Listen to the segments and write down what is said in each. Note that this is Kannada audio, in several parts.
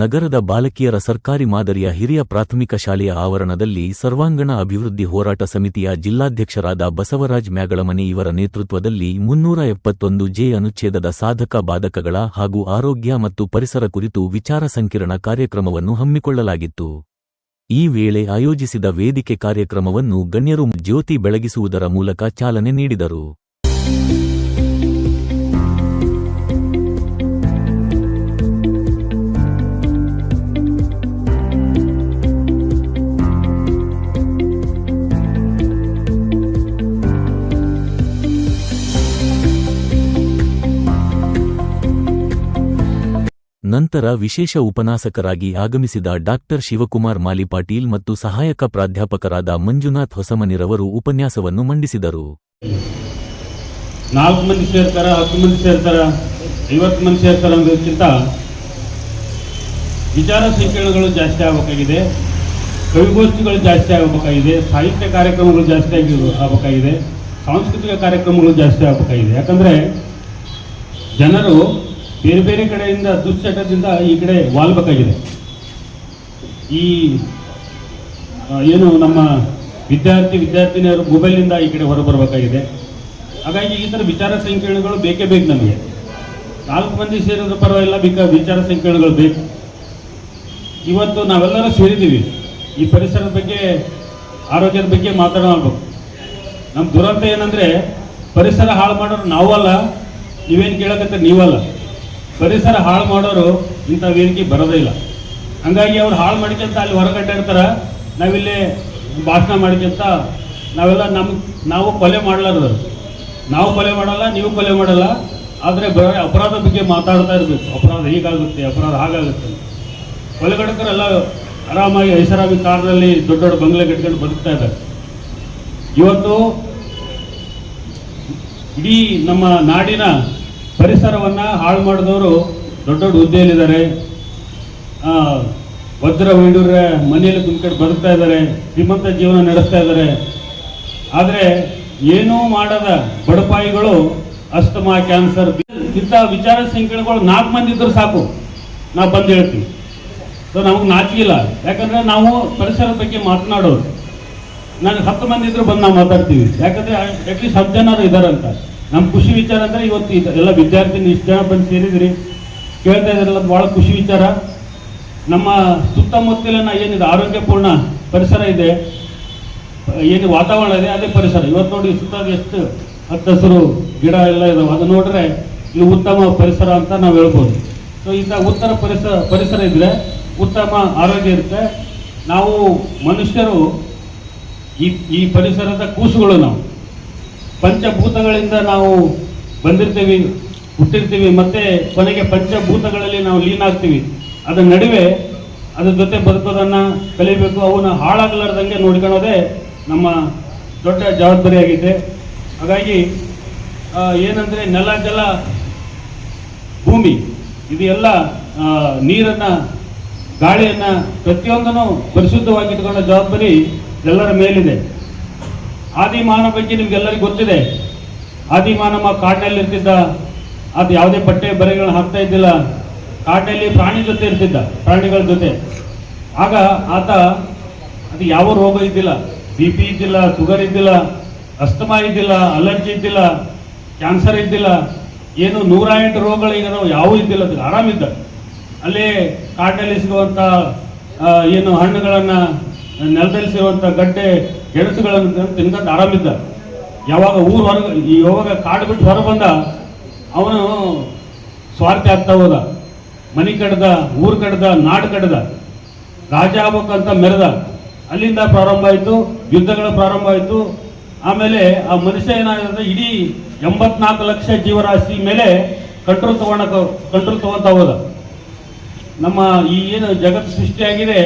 ನಗರದ ಬಾಲಕಿಯರ ಸರ್ಕಾರಿ ಮಾದರಿಯ ಹಿರಿಯ ಪ್ರಾಥಮಿಕ ಶಾಲೆಯ ಆವರಣದಲ್ಲಿ ಸರ್ವಾಂಗಣ ಅಭಿವೃದ್ಧಿ ಹೋರಾಟ ಸಮಿತಿಯ ಜಿಲ್ಲಾಧ್ಯಕ್ಷರಾದ ಬಸವರಾಜ್ ಮ್ಯಾಗಳಮನಿ ಇವರ ನೇತೃತ್ವದಲ್ಲಿ ಮುನ್ನೂರ ಎಪ್ಪತ್ತೊಂದು ಜೆ ಅನುಚ್ಛೇದದ ಸಾಧಕ ಬಾಧಕಗಳ ಹಾಗೂ ಆರೋಗ್ಯ ಮತ್ತು ಪರಿಸರ ಕುರಿತು ವಿಚಾರ ಸಂಕಿರಣ ಕಾರ್ಯಕ್ರಮವನ್ನು ಹಮ್ಮಿಕೊಳ್ಳಲಾಗಿತ್ತು. ಈ ವೇಳೆ ಆಯೋಜಿಸಿದ ವೇದಿಕೆ ಕಾರ್ಯಕ್ರಮವನ್ನು ಗಣ್ಯರು ಜ್ಯೋತಿ ಬೆಳಗಿಸುವುದರ ಮೂಲಕ ಚಾಲನೆ ನೀಡಿದರು. ನಂತರ ವಿಶೇಷ ಉಪನ್ಯಾಸಕರಾಗಿ ಆಗಮಿಸಿದ ಡಾಕ್ಟರ್ ಶಿವಕುಮಾರ್ ಮಾಲಿಪಾಟೀಲ್ ಮತ್ತು ಸಹಾಯಕ ಪ್ರಾಧ್ಯಾಪಕರಾದ ಮಂಜುನಾಥ್ ಹೊಸಮನಿರವರು ಉಪನ್ಯಾಸವನ್ನು ಮಂಡಿಸಿದರು. ನಾಲ್ಕು ಮಂದಿ ಸೇರ್ತಾರ, ಹತ್ತು ಮಂದಿ ಸೇರ್ತಾರ, ಐವತ್ತು ಮಂದಿ ಸೇರ್ತಾರ ಅನ್ನೋದಕ್ಕಿಂತ ವಿಚಾರ ಸಂಕಿರಣಗಳು ಜಾಸ್ತಿ ಆಗಬೇಕಾಗಿದೆ. ಕವಿಗೋಷ್ಠಿಗಳು ಜಾಸ್ತಿ ಆಗಬೇಕಾಗಿದೆ. ಸಾಹಿತ್ಯ ಕಾರ್ಯಕ್ರಮಗಳು ಜಾಸ್ತಿ ಆಗಿ ಆಗಬೇಕಾಗಿದೆ. ಸಾಂಸ್ಕೃತಿಕ ಕಾರ್ಯಕ್ರಮಗಳು ಜಾಸ್ತಿ ಆಗಬೇಕಾಗಿದೆ. ಯಾಕಂದರೆ ಜನರು ಬೇರೆ ಬೇರೆ ಕಡೆಯಿಂದ ದುಶ್ಚಟದಿಂದ ಈ ಕಡೆ ವಾಲ್ಬೇಕಾಗಿದೆ ಈ ಏನು ನಮ್ಮ ವಿದ್ಯಾರ್ಥಿ, ವಿದ್ಯಾರ್ಥಿನಿಯರು ಮೊಬೈಲ್ನಿಂದ ಈ ಕಡೆ ಹೊರಬರಬೇಕಾಗಿದೆ. ಹಾಗಾಗಿ ಈ ಥರ ವಿಚಾರ ಸಂಕಿರಣಗಳು ಬೇಕೇ ಬೇಕು ನಮಗೆ. ನಾಲ್ಕು ಮಂದಿ ಸೇರಿದ್ರು ಪರವಾಗಿಲ್ಲ, ಬಿಕ ವಿಚಾರ ಸಂಕಿರಣಗಳು ಬೇಕು. ಇವತ್ತು ನಾವೆಲ್ಲರೂ ಸೇರಿದ್ದೀವಿ. ಈ ಪರಿಸರದ ಬಗ್ಗೆ, ಆರೋಗ್ಯದ ಬಗ್ಗೆ ಮಾತನಾಡಬೇಕು. ನಮ್ಮ ದುರಂತ ಏನಂದರೆ, ಪರಿಸರ ಹಾಳು ಮಾಡೋರು ನಾವಲ್ಲ, ನೀವೇನು ಕೇಳಕತ್ತೆ ನೀವಲ್ಲ. ಪರಿಸರ ಹಾಳು ಮಾಡೋರು ಇಂಥ ವೇದಿಕೆ ಬರೋದೇ ಇಲ್ಲ. ಹಂಗಾಗಿ ಅವ್ರು ಹಾಳು ಮಾಡ್ಕೊಂತ ಅಲ್ಲಿ ಹೊರಗಡೆ ಇರ್ತಾರೆ, ನಾವಿಲ್ಲಿ ಭಾಷಣ ಮಾಡ್ಕೊಂತ ನಾವೆಲ್ಲ ನಮ್ಮ ನಾವು ಕೊಲೆ ಮಾಡಲಾರ್ದು ನಾವು ಕೊಲೆ ಮಾಡಲ್ಲ, ನೀವು ಕೊಲೆ ಮಾಡಲ್ಲ, ಆದರೆ ಬರೋ ಅಪರಾಧ ಬಗ್ಗೆ ಮಾತಾಡ್ತಾ ಇರಬೇಕು. ಅಪರಾಧ ಹೀಗಾಗುತ್ತೆ, ಅಪರಾಧ ಹಾಗಾಗುತ್ತೆ. ಕೊಲೆಗಡಕರೆಲ್ಲ ಆರಾಮಾಗಿ ಐಷಾರಾಮಿ ಕಾರ್ನಲ್ಲಿ ದೊಡ್ಡ ದೊಡ್ಡ ಬಂಗ್ಲೆ ಕಟ್ಕೊಂಡು ಬದುಕ್ತಾ ಇದ್ದಾರೆ. ಇವತ್ತು ಇಡೀ ನಮ್ಮ ನಾಡಿನ ಪರಿಸರವನ್ನು ಹಾಳು ಮಾಡಿದವರು ದೊಡ್ಡ ದೊಡ್ಡ ಹುದ್ದೆಯಲ್ಲಿದ್ದಾರೆ. ವಜ್ರ ವೈಡೂರ್ಯ ಮನೆಯಲ್ಲಿ ತುಂಬಿಕೊಂಡು ಬದುಕ್ತಾ ಇದ್ದಾರೆ, ಶ್ರೀಮಂತ ಜೀವನ ನಡೆಸ್ತಾ ಇದ್ದಾರೆ. ಆದರೆ ಏನೂ ಮಾಡದ ಬಡಪಾಯಿಗಳು ಅಸ್ತಮಾ, ಕ್ಯಾನ್ಸರ್ ಇಂಥ ವಿಚಾರ ಸಂಕಿರಣಗಳು ನಾಲ್ಕು ಮಂದಿ ಇದ್ದರೂ ಸಾಕು. ನಾವು ಬಂದು ಹೇಳ್ತೀವಿ. ಸೊ, ನಮಗೆ ನಾಚಿಗಿಲ್ಲ. ಯಾಕಂದರೆ ನಾವು ಪರಿಸರದ ಬಗ್ಗೆ ಮಾತನಾಡೋದು ನಾನು ಹತ್ತು ಮಂದಿ ಇದ್ರೂ ಬಂದು ನಾವು ಮಾತಾಡ್ತೀವಿ. ಯಾಕಂದರೆ ಅಟ್ಲೀಸ್ಟ್ ಹತ್ತು ಜನರು ಇದ್ದಾರೆ ಅಂತ ನಮ್ಮ ಖುಷಿ ವಿಚಾರ ಅಂದರೆ ಇವತ್ತು ಎಲ್ಲ ವಿದ್ಯಾರ್ಥಿನಿ ಇಷ್ಟು ಜನ ಬಂದು ಸೇರಿದ್ರಿ. ಕೇಳ್ತಾ ಇದ್ದಾರಲ್ಲ ಭಾಳ ಖುಷಿ ವಿಚಾರ. ನಮ್ಮ ಸುತ್ತಮುತ್ತಲಿನ ಏನಿದೆ, ಆರೋಗ್ಯಪೂರ್ಣ ಪರಿಸರ ಇದೆ. ಏನು ವಾತಾವರಣ ಇದೆ, ಅದೇ ಪರಿಸರ. ಇವತ್ತು ನೋಡಿ ಸುತ್ತ ಎಷ್ಟು ಹತ್ತು ಹಸಿರು ಗಿಡ ಎಲ್ಲ ಇದಾವೆ. ಅದು ನೋಡಿದ್ರೆ ಇದು ಉತ್ತಮ ಪರಿಸರ ಅಂತ ನಾವು ಹೇಳ್ಬೋದು. ಸೊ ಇಂಥ ಉತ್ತರ ಪರಿಸರ ಪರಿಸರ ಇದ್ದರೆ ಉತ್ತಮ ಆರೋಗ್ಯ ಇರುತ್ತೆ. ನಾವು ಮನುಷ್ಯರು ಈ ಈ ಪರಿಸರದ ಕೂಸುಗಳು ನಾವು. ಪಂಚಭೂತಗಳಿಂದ ನಾವು ಬಂದಿರ್ತೀವಿ, ಹುಟ್ಟಿರ್ತೀವಿ, ಮತ್ತೆ ಕೊನೆಗೆ ಪಂಚಭೂತಗಳಲ್ಲಿ ನಾವು ಲೀನ್ ಆಗ್ತೀವಿ ಅದರ ನಡುವೆ ಅದ್ರ ಜೊತೆ ಬದುಕೋದನ್ನು ಕಲಿಬೇಕು. ಅವನ್ನ ಹಾಳಾಗಲಾರ್ದಂಗೆ ನೋಡ್ಕೊಳ್ಳೋದೇ ನಮ್ಮ ದೊಡ್ಡ ಜವಾಬ್ದಾರಿಯಾಗಿದೆ ಹಾಗಾಗಿ ಏನಂದರೆ ನೆಲ, ಜಲ, ಭೂಮಿ, ಇದು ಎಲ್ಲ ನೀರನ್ನು, ಗಾಳಿಯನ್ನು ಪ್ರತಿಯೊಂದನ್ನು ಪರಿಶುದ್ಧವಾಗಿ ಇಟ್ಕೊಳ್ಳೋ ಜವಾಬ್ದಾರಿ ಎಲ್ಲರ ಮೇಲಿದೆ. ಆದಿಮಾನವ ಬಗ್ಗೆ ನಿಮ್ಗೆಲ್ಲರಿಗೂ ಗೊತ್ತಿದೆ. ಆದಿಮಾನವ ಕಾಡಿನಲ್ಲಿ ಇರ್ತಿದ್ದ. ಅದು ಯಾವುದೇ ಬಟ್ಟೆ ಬರೆಗಳನ್ನ ಹಾಕ್ತಾ ಇದ್ದಿಲ್ಲ. ಕಾಡಿನಲ್ಲಿ ಪ್ರಾಣಿ ಜೊತೆ ಇರ್ತಿದ್ದ, ಪ್ರಾಣಿಗಳ ಜೊತೆ. ಆಗ ಆತ, ಅದು ಯಾವ ರೋಗ ಇದ್ದಿಲ್ಲ. ಬಿ ಪಿ ಇದ್ದಿಲ್ಲ, ಶುಗರ್ ಇದ್ದಿಲ್ಲ, ಅಸ್ತಮಾ ಇದ್ದಿಲ್ಲ, ಅಲರ್ಜಿ ಇದ್ದಿಲ್ಲ, ಕ್ಯಾನ್ಸರ್ ಇದ್ದಿಲ್ಲ. ಏನು ನೂರ ಎಂಟು ರೋಗಗಳು ಈಗ ಯಾವೂ ಇದ್ದಿಲ್ಲ. ಅದು ಆರಾಮಿದ್ದ. ಅಲ್ಲೇ ಕಾಡಿನಲ್ಲಿ ಸಿಗುವಂಥ ಏನು ಹಣ್ಣುಗಳನ್ನು, ನೆಲದಲ್ಲಿ ಸಿಗುವಂಥ ಗಡ್ಡೆ ಗೆಣಸುಗಳನ್ನು ತಿನ್ಕೊಂಡು ಆರಾಮಿದ್ದ. ಯಾವಾಗ ಊರು ಹೊರಗೆ ಯಾವಾಗ ಕಾಡು ಬಿಟ್ಟು ಹೊರ ಬಂದ, ಅವನು ಸ್ವಾರ್ಥ ಆಗ್ತಾ ಹೋದ. ಮನೆ ಕಡ್ದ, ಊರು ಕಡ್ದ, ನಾಡು ಕಡ್ದ. ರಾಜ ಆಗ್ಬೇಕಂತ ಮೆರೆದ. ಅಲ್ಲಿಂದ ಪ್ರಾರಂಭ ಆಯಿತು, ಯುದ್ಧಗಳು ಪ್ರಾರಂಭ ಆಯಿತು. ಆಮೇಲೆ ಆ ಮನುಷ್ಯ ಏನಾಗಿದೆ, ಇಡೀ ಎಂಬತ್ನಾಲ್ಕು ಲಕ್ಷ ಜೀವರಾಶಿ ಮೇಲೆ ಕಂಟ್ರೋಲ್ ತಗೊಳಕ ಕಂಟ್ರೋಲ್ ತಗೊಂತ ಹೋದ. ನಮ್ಮ ಈ ಏನು ಜಗತ್ತು ಸೃಷ್ಟಿಯಾಗಿದೆ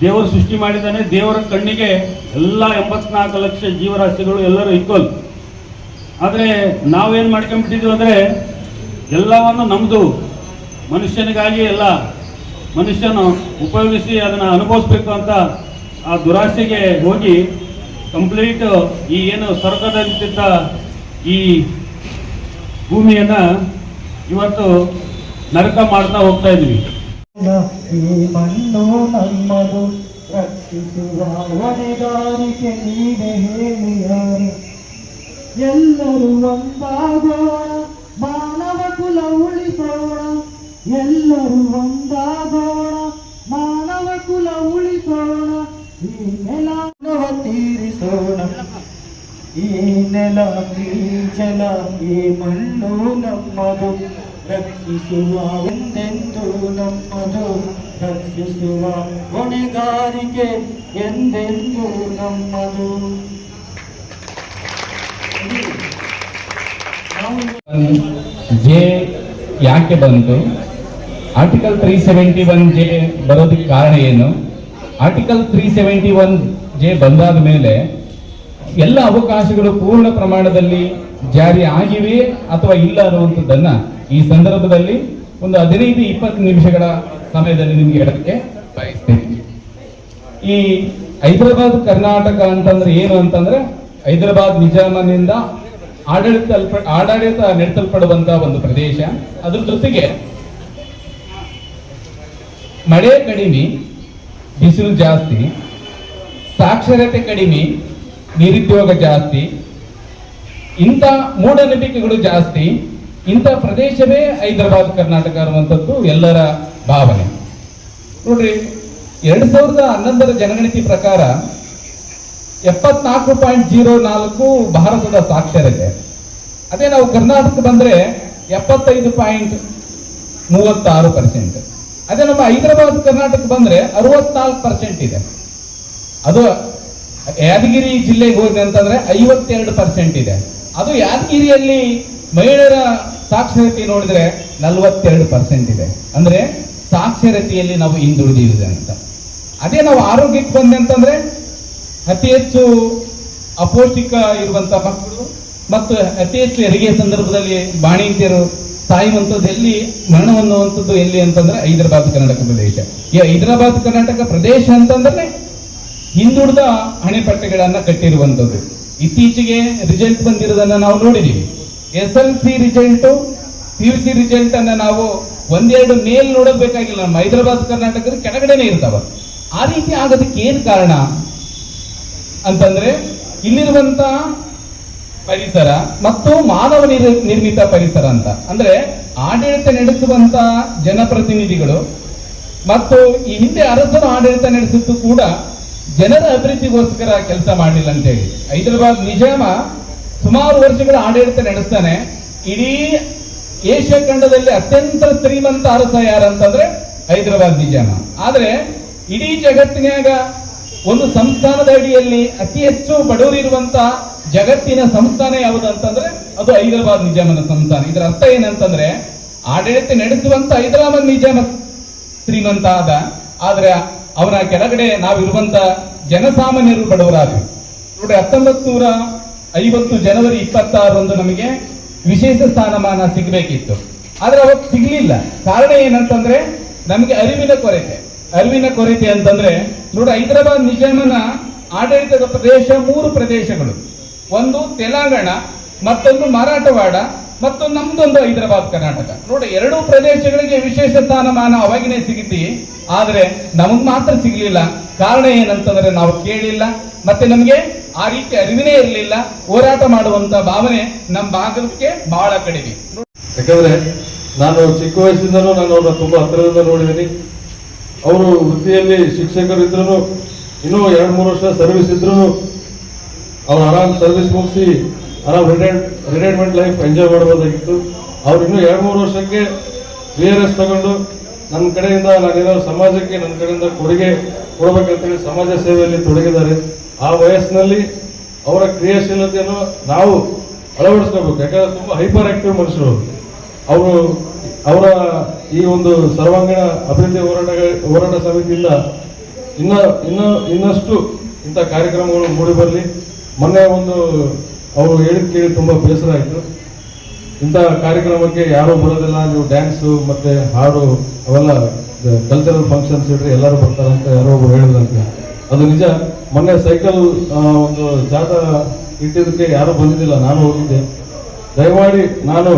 ದೇವರು ಸೃಷ್ಟಿ ಮಾಡಿದ್ದಾನೆ, ದೇವರ ಕಣ್ಣಿಗೆ ಎಲ್ಲ ಎಂಬತ್ನಾಲ್ಕು ಲಕ್ಷ ಜೀವರಾಶಿಗಳು ಎಲ್ಲರೂ ಈಕ್ವಲ್ ಆದರೆ ನಾವೇನು ಮಾಡ್ಕೊಂಬಿಟ್ಟಿದ್ದೀವಿ ಅಂದರೆ, ಎಲ್ಲವನ್ನು ನಮ್ಮದು ಮನುಷ್ಯನಿಗಾಗಿ ಎಲ್ಲ. ಮನುಷ್ಯನು ಉಪಯೋಗಿಸಿ ಅದನ್ನು ಅನುಭವಿಸ್ಬೇಕು ಅಂತ ಆ ದುರಾಸೆಗೆ ಹೋಗಿ ಕಂಪ್ಲೀಟ್ ಈ ಏನು ಸ್ವರ್ಗದಂತಿದ್ದ ಈ ಭೂಮಿಯನ್ನು ಇವತ್ತು ನರಕ ಮಾಡ್ತಾ ಹೋಗ್ತಾ ಇದ್ವಿ. ಈ ಮಣ್ಣು ನಮ್ಮದು ರಕ್ಷಿಸುವ ಹೊಣೆಗಾರಿಕೆ ನೀನೆ ಹೇಳಿಯಾರು ಎಲ್ಲರೂ ಒಂದಾಗೋಣ, ಮಾನವ ಕುಲ ಉಳಿಸೋಣ, ಎಲ್ಲರೂ ಒಂದಾಗೋಣ, ಮಾನವ ಕುಲ ಉಳಿಸೋಣ, ಈ ನೆಲ ತೀರಿಸೋಣ, ಈ ನೆಲ ಈ ಜಲ, ಈ ಮಣ್ಣು ನಮ್ಮದು, ರಕ್ಷಿಸುವ ಎಂದೆಂದು ನಮ್ಮದು ರಕ್ಷಿಸುವ ಹೊಣೆಗಾರಿಕೆ ಎಂದೆಂದು ನಮ್ಮದು. ಜೆ ಯಾಕೆ ಬಂತು? Article three seventy one J ಬರೋದಕ್ಕೆ ಕಾರಣ ಏನು? Article three seventy one J ಬಂದಾದ ಮೇಲೆ ಎಲ್ಲ ಅವಕಾಶಗಳು ಪೂರ್ಣ ಪ್ರಮಾಣದಲ್ಲಿ ಜಾರಿ ಆಗಿವೆ ಅಥವಾ ಇಲ್ಲ ಅನ್ನುವಂಥದ್ದನ್ನ ಈ ಸಂದರ್ಭದಲ್ಲಿ ಒಂದು ಹದಿನೈದು, ಇಪ್ಪತ್ತು ನಿಮಿಷಗಳ ಸಮಯದಲ್ಲಿ ನಿಮಗೆ ಹೇಳಕ್ಕೆ ಬಯಸ್ತೇನೆ. ಈ ಹೈದರಾಬಾದ್ ಕರ್ನಾಟಕ ಅಂತಂದ್ರೆ ಏನು ಅಂತಂದ್ರೆ ಹೈದರಾಬಾದ್ ನಿಜಾಮನಿಂದ ಆಡಳಿತ ಆಡಳಿತ ನಡೆಸಲ್ಪಡುವಂತಹ ಒಂದು ಪ್ರದೇಶ. ಅದ್ರ ಜೊತೆಗೆ ಮಳೆ ಕಡಿಮೆ, ಬಿಸಿಲು ಜಾಸ್ತಿ, ಸಾಕ್ಷರತೆ ಕಡಿಮೆ, ನಿರುದ್ಯೋಗ ಜಾಸ್ತಿ, ಇಂಥ ಮೂಢನಂಬಿಕೆಗಳು ಜಾಸ್ತಿ ಇಂಥ ಪ್ರದೇಶವೇ ಹೈದರಾಬಾದ್, ಕರ್ನಾಟಕ ಅನ್ನುವಂಥದ್ದು ಎಲ್ಲರ ಭಾವನೆ. ನೋಡ್ರಿ, ಎರಡು ಸಾವಿರದ ಹನ್ನೊಂದರ ಜನಗಣತಿ ಪ್ರಕಾರ ಎಪ್ಪತ್ನಾಲ್ಕು ಪಾಯಿಂಟ್ ಜೀರೋ ನಾಲ್ಕು ಭಾರತದ ಸಾಕ್ಷರತೆ. ಅದೇ ನಾವು ಕರ್ನಾಟಕ ಬಂದ್ರೆ ಎಪ್ಪತ್ತೈದು ಪಾಯಿಂಟ್ ಮೂವತ್ತಾರು ಪರ್ಸೆಂಟ್. ಅದೇ ನಮ್ಮ ಹೈದರಾಬಾದ್, ಕರ್ನಾಟಕ ಬಂದ್ರೆ ಅರವತ್ನಾಲ್ಕು ಪರ್ಸೆಂಟ್ ಇದೆ. ಅದು ಯಾದಗಿರಿ ಜಿಲ್ಲೆಗೆ ಹೋಗಿದೆ ಅಂತಂದರೆ ಐವತ್ತೆರಡು ಪರ್ಸೆಂಟ್ ಇದೆ. ಅದು ಯಾದಗಿರಿಯಲ್ಲಿ ಮಹಿಳೆಯರ ಸಾಕ್ಷರತೆ ನೋಡಿದ್ರೆ ನಲವತ್ತೆರಡು ಪರ್ಸೆಂಟ್ ಇದೆ. ಅಂದ್ರೆ ಸಾಕ್ಷರತೆಯಲ್ಲಿ ನಾವು ಹಿಂದುಳಿದಿದೆ ಅಂತ. ಅದೇ ನಾವು ಆರೋಗ್ಯಕ್ಕೆ ಬಂದೆ ಅಂತಂದ್ರೆ ಅತಿ ಹೆಚ್ಚು ಅಪೌಷ್ಟಿಕ ಇರುವಂತ ಮಕ್ಕಳು ಮತ್ತು ಅತಿ ಹೆಚ್ಚು ಹೆರಿಗೆ ಸಂದರ್ಭದಲ್ಲಿ ಬಾಣಿಂತಿಯರು ಸಾಯುವಂಥದ್ದು ಎಲ್ಲಿ ಮರಣ ಹೊಂದುವಂಥದ್ದು ಎಲ್ಲಿ ಅಂತಂದ್ರೆ ಹೈದರಾಬಾದ್, ಕರ್ನಾಟಕ ಪ್ರದೇಶ. ಈ ಹೈದರಾಬಾದ್, ಕರ್ನಾಟಕ ಪ್ರದೇಶ ಅಂತಂದ್ರೆ ಹಿಂದುಳಿದ ಹಣೆಪಟ್ಟೆಗಳನ್ನ ಕಟ್ಟಿರುವಂಥದ್ದು. ಇತ್ತೀಚೆಗೆ ರಿಸಲ್ಟ್ ಬಂದಿರೋದನ್ನ ನಾವು ನೋಡಿದೀವಿ. S L C result, P U C result ಅನ್ನ ನಾವು ಒಂದೆರಡು ಮೇಲ್ ನೋಡಬೇಕಾಗಿಲ್ಲ. ನಮ್ಮ ಹೈದರಾಬಾದ್ ಕರ್ನಾಟಕದ ಕೆಳಗಡೆನೆ ಇರ್ತಾವ. ಆ ರೀತಿ ಆಗೋದಕ್ಕೆ ಏನ್ ಕಾರಣ? ಅಂತಂದ್ರೆ ಇಲ್ಲಿರುವಂತ ಪರಿಸರ ಮತ್ತು ಮಾನವ ನಿರ್- ನಿರ್ಮಿತ ಪರಿಸರ ಅಂತ. ಅಂದ್ರೆ ಆಡಳಿತ ನಡೆಸುವಂತ ಜನಪ್ರತಿನಿಧಿಗಳು ಮತ್ತು ಈ ಹಿಂದೆ ಅರಸರು ಆಡಳಿತ ನಡೆಸಿದ್ದು ಕೂಡ ಜನರ ಅಭಿವೃದ್ಧಿಗೋಸ್ಕರ ಕೆಲಸ ಮಾಡಿಲ್ಲ ಅಂತ ಹೇಳಿ ಹೈದರಾಬಾದ್ ನಿಜಾಮ ಸುಮಾರು ವರ್ಷಗಳ ಆಡಳಿತ ನಡೆಸ್ತಾನೆ. ಇಡೀ ಏಷ್ಯಾ ಖಂಡದಲ್ಲಿ ಅತ್ಯಂತ ಶ್ರೀಮಂತ ಅರಸ ಯಾರಂತಂದ್ರೆ ಹೈದರಾಬಾದ್ ನಿಜಾಮ. ಆದ್ರೆ ಇಡೀ ಜಗತ್ತಿನಾಗ ಒಂದು ಸಂಸ್ಥಾನದ ಅಡಿಯಲ್ಲಿ ಅತಿ ಹೆಚ್ಚು ಬಡವರಿರುವಂತ ಜಗತ್ತಿನ ಸಂಸ್ಥಾನ ಯಾವುದು ಅಂತಂದ್ರೆ ಅದು ಹೈದರಾಬಾದ್ ನಿಜಾಮನ ಸಂಸ್ಥಾನ. ಇದರ ಅರ್ಥ ಏನಂತಂದ್ರೆ ಆಡಳಿತ ನಡೆಸುವಂತ ಹೈದರಾಬಾದ್ ನಿಜಾಮ ಶ್ರೀಮಂತ ಆದ. ಆದ್ರೆ ಅವನ ಕೆಳಗಡೆ ನಾವಿರುವಂತ ಜನಸಾಮಾನ್ಯರು ಬಡವರಾದ್ವಿ. ನೋಡಿ ಹತ್ತೊಂಬತ್ತು ನೂರ ಐವತ್ತು ಜನವರಿ ಇಪ್ಪತ್ತಾರರಂದು ನಮಗೆ ವಿಶೇಷ ಸ್ಥಾನಮಾನ ಸಿಗಬೇಕಿತ್ತು. ಆದರೆ ಅವತ್ತು ಸಿಗಲಿಲ್ಲ. ಕಾರಣ ಏನಂತಂದ್ರೆ, ನಮಗೆ ಅರಿವಿನ ಕೊರತೆ. ಅರಿವಿನ ಕೊರತೆ ಅಂತಂದ್ರೆ, ನೋಡಿ, ಹೈದರಾಬಾದ್ ನಿಜಾಮನ ಆಡಳಿತದ ಪ್ರದೇಶ ಮೂರು ಪ್ರದೇಶಗಳು. ಒಂದು ತೆಲಂಗಾಣ, ಮತ್ತೊಂದು ಮರಾಠವಾಡ ಮತ್ತು ನಮ್ದೊಂದು ಹೈದರಾಬಾದ್ ಕರ್ನಾಟಕ. ನೋಡಿ, ಎರಡೂ ಪ್ರದೇಶಗಳಿಗೆ ವಿಶೇಷ ಸ್ಥಾನಮಾನ ಅವಾಗಿನೇ ಸಿಗಿತಿ. ಆದರೆ ನಮಗ್ ಮಾತ್ರ ಸಿಗ್ಲಿಲ್ಲ. ಕಾರಣ ಏನಂತಂದ್ರೆ ನಾವು ಕೇಳಿಲ್ಲ. ಮತ್ತೆ ನಮ್ಗೆ ಆ ರೀತಿ ಅರಿವಿನೇ ಇರಲಿಲ್ಲ. ಹೋರಾಟ ಮಾಡುವಂತ ಭಾವನೆ ನಮ್ಮ ಭಾಗಕ್ಕೆ ಬಹಳ ಕಡಿಮೆ. ಯಾಕಂದ್ರೆ ನಾನು ಚಿಕ್ಕ ವಯಸ್ಸಿಂದಲೂ ನಾನು ಅವ್ರನ್ನ ತುಂಬಾ ಹತ್ತಿರದಿಂದ ನೋಡಿದ್ದೀನಿ. ಅವರು ವೃತ್ತಿಯಲ್ಲಿ ಶಿಕ್ಷಕರು ಇದ್ರು ಇನ್ನೂ ಎರಡು, ಮೂರು ವರ್ಷ ಸರ್ವಿಸ್ ಇದ್ರು ಅವ್ರು ಆರಾಮ್ ಸರ್ವಿಸ್ ಮುಗಿಸಿ, ಆರಾಮ್ ರಿಟೈರ್ಮೆಂಟ್ ಲೈಫ್ ಎಂಜಾಯ್ ಮಾಡಬಹುದಾಗಿತ್ತು ಅವ್ರು ಇನ್ನೂ ಎರಡು, ಮೂರು ವರ್ಷಕ್ಕೆ ಆರ್ ಎಸ್ ತಗೊಂಡು ನನ್ನ ಕಡೆಯಿಂದ ನಾನೇನಾದ್ರು ಸಮಾಜಕ್ಕೆ ನನ್ನ ಕಡೆಯಿಂದ ಕೊಡುಗೆ ಕೊಡಬೇಕಂತೇಳಿ ಸಮಾಜ ಸೇವೆಯಲ್ಲಿ ತೊಡಗಿದ್ದಾರೆ. ಆ ವಯಸ್ಸಿನಲ್ಲಿ ಅವರ ಕ್ರಿಯಾಶೀಲತೆಯನ್ನು ನಾವು ಅಳವಡಿಸ್ಕೋಬೇಕು ಯಾಕಂದ್ರೆ ತುಂಬ ಹೈಪರ್ ಆಕ್ಟಿವ್ ಮನುಷ್ಯರು. ಅವರು ಅವರ ಈ ಒಂದು ಸರ್ವಾಂಗೀಣ ಅಭಿವೃದ್ಧಿ ಹೋರಾಟ ಹೋರಾಟ ಸಮಿತಿಯಿಂದ ಇನ್ನ ಇನ್ನ, ಇನ್ನಷ್ಟು ಇಂಥ ಕಾರ್ಯಕ್ರಮಗಳು ಮೂಡಿ ಬರಲಿ. ಮೊನ್ನೆ ಒಂದು ಅವರು ಹೇಳಿದ ಕೇಳಿ ತುಂಬ ಬೇಸರ ಆಯಿತು. ಇಂಥ ಕಾರ್ಯಕ್ರಮಕ್ಕೆ ಯಾರೂ ಬರೋದಿಲ್ಲ. ನೀವು ಡ್ಯಾನ್ಸು ಮತ್ತು ಹಾಡು ಅವೆಲ್ಲ ಕಲ್ಚರಲ್ ಫಂಕ್ಷನ್ಸ್ ಇಡ್ರಿ ಎಲ್ಲರೂ ಬರ್ತಾರೆ ಅಂತ ಯಾರೋ ಒಬ್ರು ಹೇಳಿದ್ರಂತೆ ಅದು ನಿಜ. ಮೊನ್ನೆ ಸೈಕಲ್ ಒಂದು ಜಾತ ಇಟ್ಟಿದ್ದಕ್ಕೆ ಯಾರು ಬಂದಿದ್ದಿಲ್ಲ. ನಾನು ಹೋಗಿದ್ದೆ. ದಯಮಾಡಿ ನಾನು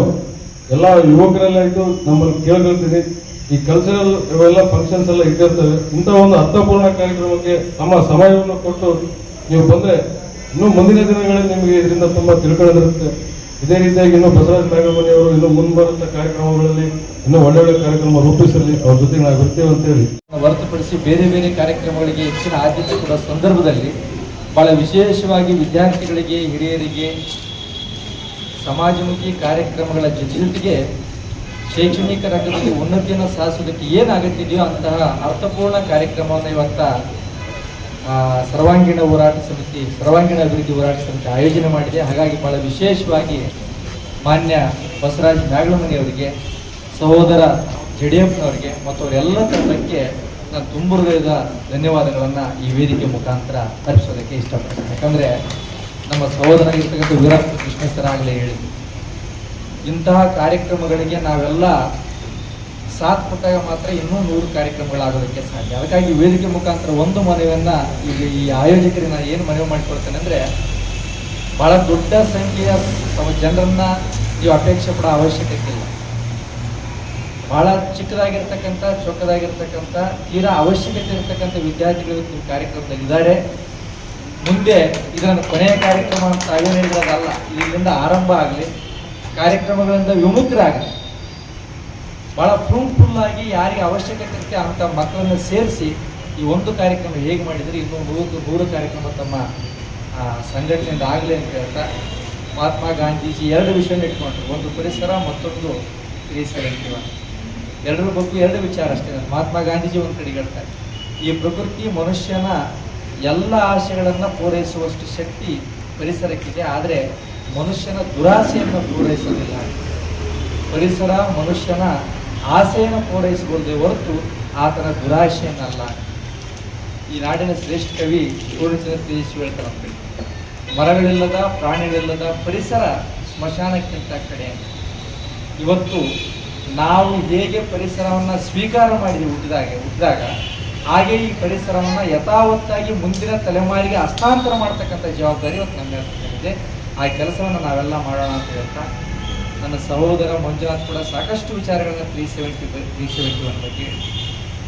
ಎಲ್ಲ ಯುವಕರೆಲ್ಲ ಇದ್ದು ನಮ್ಮಲ್ಲಿ ಕೇಳ್ಕೊಳ್ತೀನಿ. ಈ ಕಲ್ಚರಲ್ ಇವೆಲ್ಲ ಫಂಕ್ಷನ್ಸ್ ಎಲ್ಲ ಇಟ್ಟಿರ್ತವೆ. ಇಂಥ ಒಂದು ಅರ್ಥಪೂರ್ಣ ಕಾರ್ಯಕ್ರಮಕ್ಕೆ ತಮ್ಮ ಸಮಯವನ್ನು ಕೊಟ್ಟು ನೀವು ಬಂದರೆ ಇನ್ನೂ ಮುಂದಿನ ದಿನಗಳಲ್ಲಿ ನಿಮಗೆ ಇದರಿಂದ ತುಂಬ ತಿಳ್ಕೊಳ್ಳೋದಿರುತ್ತೆ ಇದೇ ರೀತಿಯಾಗಿ ಇನ್ನೂ ಬಸವರಾಜ ಮೇಘಮನಿಯವರು ಇನ್ನು ಮುಂಬರುವಂತ ಕಾರ್ಯಕ್ರಮಗಳಲ್ಲಿ ಇನ್ನೂ ಒಳ್ಳೊಳ್ಳೆ ಕಾರ್ಯಕ್ರಮ ರೂಪಿಸಲಿ, ಅವ್ರ ಜೊತೆ ನಾವು ಇರ್ತೇವೆ ಅಂತೇಳಿ. ಹೊರತುಪಡಿಸಿ ಬೇರೆ ಬೇರೆ ಕಾರ್ಯಕ್ರಮಗಳಿಗೆ ಹೆಚ್ಚಿನ ಆದ್ಯತೆ ಸಂದರ್ಭದಲ್ಲಿ ಬಹಳ ವಿಶೇಷವಾಗಿ ವಿದ್ಯಾರ್ಥಿಗಳಿಗೆ, ಹಿರಿಯರಿಗೆ, ಸಮಾಜಮುಖಿ ಕಾರ್ಯಕ್ರಮಗಳ ಜೊತೆಗೆ ಶೈಕ್ಷಣಿಕ ರಂಗದಲ್ಲಿ ಉನ್ನತಿಯನ್ನು ಸಾಧಿಸೋದಕ್ಕೆ ಏನು ಅಗತ್ಯದೆಯೋ ಅಂತಹ ಅರ್ಥಪೂರ್ಣ ಕಾರ್ಯಕ್ರಮವನ್ನು ಇವತ್ತ ಸರ್ವಾಂಗೀಣ ಹೋರಾಟ ಸಮಿತಿ, ಸರ್ವಾಂಗೀಣ ಅಭಿವೃದ್ಧಿ ಹೋರಾಟ ಸಮಿತಿ ಆಯೋಜನೆ ಮಾಡಿದೆ. ಹಾಗಾಗಿ ಬಹಳ ವಿಶೇಷವಾಗಿ ಮಾನ್ಯ ಬಸವರಾಜ್ ನಾಗಲಮನಿ ಅವರಿಗೆ ಸಹೋದರ ಜಡಿಯಪ್ಪನವರಿಗೆ ಮತ್ತು ಅವರೆಲ್ಲ ತಂಡಕ್ಕೆ ನಾನು ತುಂಬ ಹೃದಯದ ಧನ್ಯವಾದಗಳನ್ನು ಈ ವೇದಿಕೆ ಮುಖಾಂತರ ಅರ್ಪಿಸೋದಕ್ಕೆ ಇಷ್ಟಪಡ್ತೇನೆ. ಯಾಕಂದರೆ ನಮ್ಮ ಸಹೋದರಾಗಿರ್ತಕ್ಕಂಥ ವೀರಪ್ಪ ಕೃಷ್ಣ ಹೇಳಿದ್ರು ಇಂತಹ ಕಾರ್ಯಕ್ರಮಗಳಿಗೆ ನಾವೆಲ್ಲ ಸಾಥ್ ಕೊಟ್ಟಾಗ ಮಾತ್ರ ಇನ್ನೂ ನೂರು ಕಾರ್ಯಕ್ರಮಗಳಾಗೋದಕ್ಕೆ ಸಾಧ್ಯ. ಅದಕ್ಕಾಗಿ ವೇದಿಕೆ ಮುಖಾಂತರ ಒಂದು ಮನವಿಯನ್ನು ಈಗ ಈ ಆಯೋಜಕರಿಗೆ ನಾನು ಏನು ಮನವಿ ಮಾಡಿಕೊಡ್ತೇನೆ ಅಂದರೆ ಭಾಳ ದೊಡ್ಡ ಸಂಖ್ಯೆಯ ಜನರನ್ನ ನೀವು ಅಪೇಕ್ಷೆ ಪಡೋ ಅವಶ್ಯಕತೆ ಇಲ್ಲ. ಬಹಳ ಚಿಕ್ಕದಾಗಿರ್ತಕ್ಕಂಥ, ಚೊಕ್ಕದಾಗಿರ್ತಕ್ಕಂಥ, ತೀರಾ ಅವಶ್ಯಕತೆ ಇರತಕ್ಕಂಥ ವಿದ್ಯಾರ್ಥಿಗಳು ನಿಮ್ಮ ಕಾರ್ಯಕ್ರಮದಲ್ಲಿ ಇದ್ದಾರೆ. ಮುಂದೆ ಇದನ್ನು ಕೊನೆಯ ಕಾರ್ಯಕ್ರಮ ಅಂತ ತಾವೇ ಹೇಳಿರೋದಲ್ಲ ಇದರಿಂದ ಆರಂಭ ಆಗಲಿ, ಕಾರ್ಯಕ್ರಮಗಳಿಂದ ವಿಮುಖರಾಗಲಿ. ಬಹಳ ಫ್ರೂಟ್ಫುಲ್ ಆಗಿ ಯಾರಿಗೆ ಅವಶ್ಯಕತೆ ಇರುತ್ತೆ ಅಂಥ ಮಕ್ಕಳನ್ನು ಸೇರಿಸಿ ಈ ಒಂದು ಕಾರ್ಯಕ್ರಮ ಹೇಗೆ ಮಾಡಿದರೆ, ಇನ್ನೂ ಮೂರು ಮೂರು ಕಾರ್ಯಕ್ರಮ ತಮ್ಮ ಸಂಘಟನೆಯಿಂದ ಆಗಲಿ ಅಂತ ಹೇಳ್ತಾ, ಮಹಾತ್ಮ ಗಾಂಧೀಜಿ ಎರಡು ವಿಷಯನ ಇಟ್ಕೊಂಡ್ರು. ಒಂದು ಪರಿಸರ, ಮತ್ತೊಂದು ಪರಿಸರ. ಒನ್ ಎರಡರ ಬಗ್ಗೆ ಎರಡು ವಿಚಾರ ಅಷ್ಟೇ. ಮಹಾತ್ಮ ಗಾಂಧೀಜಿ ಒಂದು ಕಡೆಗೆ ಹೇಳ್ತಾರೆ. ಈ ಪ್ರಕೃತಿ ಮನುಷ್ಯನ ಎಲ್ಲ ಆಶೆಗಳನ್ನು ಪೂರೈಸುವಷ್ಟು ಶಕ್ತಿ ಪರಿಸರಕ್ಕಿದೆ. ಆದರೆ ಮನುಷ್ಯನ ದುರಾಸೆಯನ್ನು ಪೂರೈಸೋದಿಲ್ಲ. ಪರಿಸರ ಮನುಷ್ಯನ ಆಸೆಯನ್ನು ಪೂರೈಸಬಹುದೇ ಹೊರತು ಆತನ ದುರಾಶೆಯನ್ನಲ್ಲ ಈ ನಾಡಿನ ಶ್ರೇಷ್ಠ ಕವಿ ಪೂರ್ಣಚಂದ್ರ ತೇಜಸ್ವಿ ಹೇಳ್ತಾರೆ ಮರಗಳಿಲ್ಲದ ಪ್ರಾಣಿಗಳಿಲ್ಲದ ಪರಿಸರ ಸ್ಮಶಾನಕ್ಕಿಂತ ಕಡೆ ಇವತ್ತು ನಾವು ಹೇಗೆ ಪರಿಸರವನ್ನು ಸ್ವೀಕಾರ ಮಾಡಿದ್ವಿ ಹುಟ್ಟಿದಾಗ ಹುಟ್ಟಿದಾಗ, ಹಾಗೆ ಈ ಪರಿಸರವನ್ನು ಯಥಾವತ್ತಾಗಿ ಮುಂದಿನ ತಲೆಮಾರಿಗೆ ಹಸ್ತಾಂತರ ಮಾಡ್ತಕ್ಕಂಥ ಜವಾಬ್ದಾರಿ ಇವತ್ತು ನಮ್ಮ ಇದೆ ಆ ಕೆಲಸವನ್ನು ನಾವೆಲ್ಲ ಮಾಡೋಣ ಅಂತ ಹೇಳ್ತಾ, ನನ್ನ ಸಹೋದರ ಮಂಜುನಾಥ್ ಕೂಡ ಸಾಕಷ್ಟು ವಿಚಾರಗಳನ್ನು three seventy three seventy one ಬಗ್ಗೆ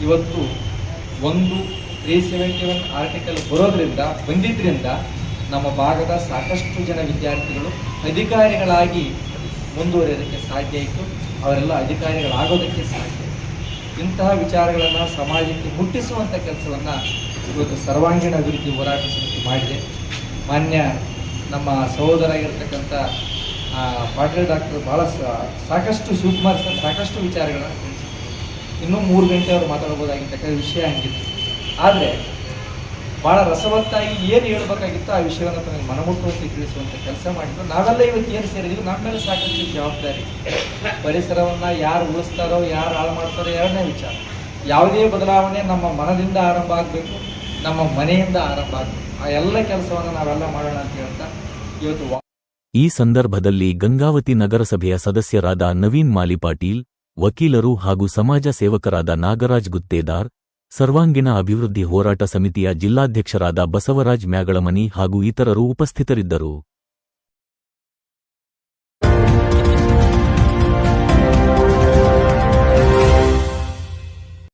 ಇವತ್ತು ಒಂದು ತ್ರೀ ಸೆವೆಂಟಿ ಒನ್ ಆರ್ಟಿಕಲ್ ಬರೋದ್ರಿಂದ ಬಂದಿದ್ದರಿಂದ ನಮ್ಮ ಭಾಗದ ಸಾಕಷ್ಟು ಜನ ವಿದ್ಯಾರ್ಥಿಗಳು, ಅಧಿಕಾರಿಗಳಾಗಿ ಮುಂದುವರಿಯೋದಕ್ಕೆ ಸಾಧ್ಯ ಇತ್ತು. ಅವರೆಲ್ಲ ಅಧಿಕಾರಿಗಳಾಗೋದಕ್ಕೆ ಸಾಧ್ಯ. ಇಂತಹ ವಿಚಾರಗಳನ್ನು ಸಮಾಜಕ್ಕೆ ಮುಟ್ಟಿಸುವಂಥ ಕೆಲಸವನ್ನು ಇವತ್ತು ಸರ್ವಾಂಗೀಣ ಅಭಿವೃದ್ಧಿ ಹೋರಾಟ ಸಮಿತಿ ಮಾಡಿದೆ. ಮಾನ್ಯ ನಮ್ಮ ಸಹೋದರಾಗಿರ್ತಕ್ಕಂಥ ಪಾಟೀಲ್ ಡಾಕ್ಟರ್ ಭಾಳ ಸಾಕಷ್ಟು ಶಿವಕುಮಾರ್ ಸರ್ ಸಾಕಷ್ಟು ವಿಚಾರಗಳನ್ನು ತಿಳಿಸಿದ್ರು. ಇನ್ನೂ ಮೂರು ಗಂಟೆ ಅವರು ಮಾತಾಡ್ಬೋದಾಗಿರ್ತಕ್ಕಂಥ ವಿಷಯ ಹಂಗಿತ್ತು. ಆದರೆ ಭಾಳ ರಸವತ್ತಾಗಿ ಏನು ಹೇಳ್ಬೇಕಾಗಿತ್ತು ಆ ವಿಷಯವನ್ನು ತನಗೆ ಮನಮುಟ್ಟುವಂತೆ ತಿಳಿಸುವಂಥ ಕೆಲಸ ಮಾಡಿದ್ರು. ನಾವೆಲ್ಲ ಇವತ್ತು ಏನು ಸೇರಿದ್ವಿ? ನಮ್ಮ ಮೇಲೆ ಸಾಕಷ್ಟು ಜವಾಬ್ದಾರಿ. ಪರಿಸರವನ್ನು ಯಾರು ಉಳಿಸ್ತಾರೋ, ಯಾರು ಹಾಳು ಮಾಡ್ತಾರೋ ಎರಡನೇ ವಿಚಾರ. ಯಾವುದೇ ಬದಲಾವಣೆ ನಮ್ಮ ಮನದಿಂದ ಆರಂಭ ಆಗಬೇಕು, ನಮ್ಮ ಮನೆಯಿಂದ ಆರಂಭ ಆಗಬೇಕು. ಆ ಎಲ್ಲ ಕೆಲಸವನ್ನು ನಾವೆಲ್ಲ ಮಾಡೋಣ ಅಂತ ಹೇಳ್ತಾ ಇವತ್ತು ಈ ಸಂದರ್ಭದಲ್ಲಿ ಗಂಗಾವತಿ ನಗರಸಭೆಯ ಸದಸ್ಯರಾದ ನವೀನ್ ಮಾಲಿ ಪಾಟೀಲ್ ವಕೀಲರು ಹಾಗೂ ಸಮಾಜ ಸೇವಕರಾದ ನಾಗರಾಜ್ ಗುತ್ತೇದಾರ್ ಸರ್ವಾಂಗೀಣ ಅಭಿವೃದ್ಧಿ ಹೋರಾಟ ಸಮಿತಿಯ ಜಿಲ್ಲಾಧ್ಯಕ್ಷರಾದ ಬಸವರಾಜ್ ಮ್ಯಾಗಳಮನಿ ಹಾಗೂ ಇತರರು ಉಪಸ್ಥಿತರಿದ್ದರು.